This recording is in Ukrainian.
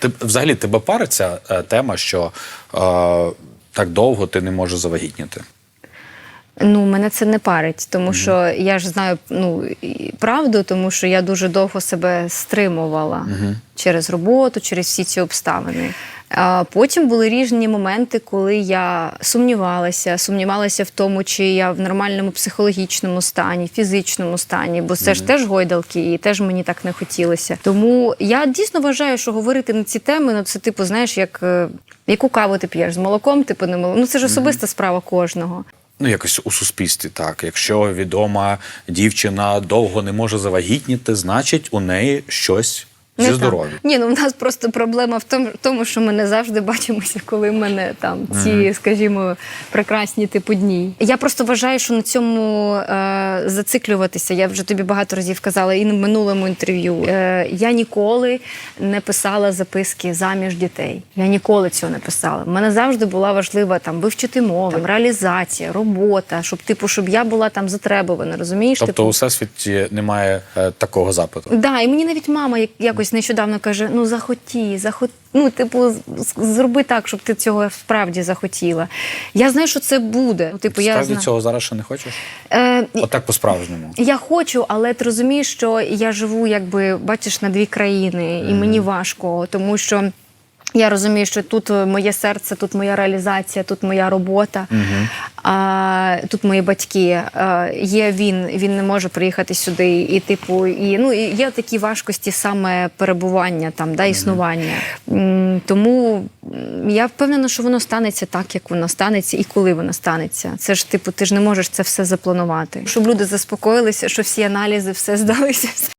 Ти взагалі тебе париться е, тема, що е, так довго ти не можеш завагітніти. Ну, мене це не парить, тому що я ж знаю ну, правду, тому що я дуже довго себе стримувала через роботу, через всі ці обставини. А потім були різні моменти, коли я сумнівалася, сумнівалася в тому, чи я в нормальному психологічному стані, фізичному стані, бо це ж теж гойдалки, і теж мені так не хотілося. Тому я дійсно вважаю, що говорити на ці теми, ну це типу, знаєш, як е, яку каву ти п'єш з молоком, типу не молоком. Ну це ж особиста справа кожного. Ну, якось у суспільстві так. Якщо відома дівчина довго не може завагітніти, значить у неї щось здоров'ям. так. Ні, ну в нас просто проблема в тому, тому, що ми не завжди бачимося, коли в мене там ці, скажімо, прекрасні типу дні. Я просто вважаю, що на цьому е, зациклюватися. Я вже тобі багато разів казала і на минулому інтерв'ю. Е, я ніколи не писала записки заміж дітей. Я ніколи цього не писала. У мене завжди була важлива там вивчити мову, там, реалізація, робота, щоб типу, щоб я була там затребувана. Розумієш? Тобто типу, у всесвіті немає е, такого запиту. Да, і мені навіть мама як- якось нещодавно каже: ну захоті, захот... ну, типу, зроби так, щоб ти цього справді захотіла. Я знаю, що це буде. Ну, Типу, я Справді цього зараз ще не хочеш? Е, Отак по-справжньому. я хочу, але ти розумієш, що я живу, якби бачиш, на дві країни, і мені важко, тому що. Я розумію, що тут моє серце, тут моя реалізація, тут моя робота, а тут мої батьки. Є він, він не може приїхати сюди. І, типу, і ну і є такі важкості саме перебування там, да, існування. Тому я впевнена, що воно станеться так, як воно станеться, і коли воно станеться. Це ж типу, ти ж не можеш це все запланувати. Щоб люди заспокоїлися, що всі аналізи все здалися.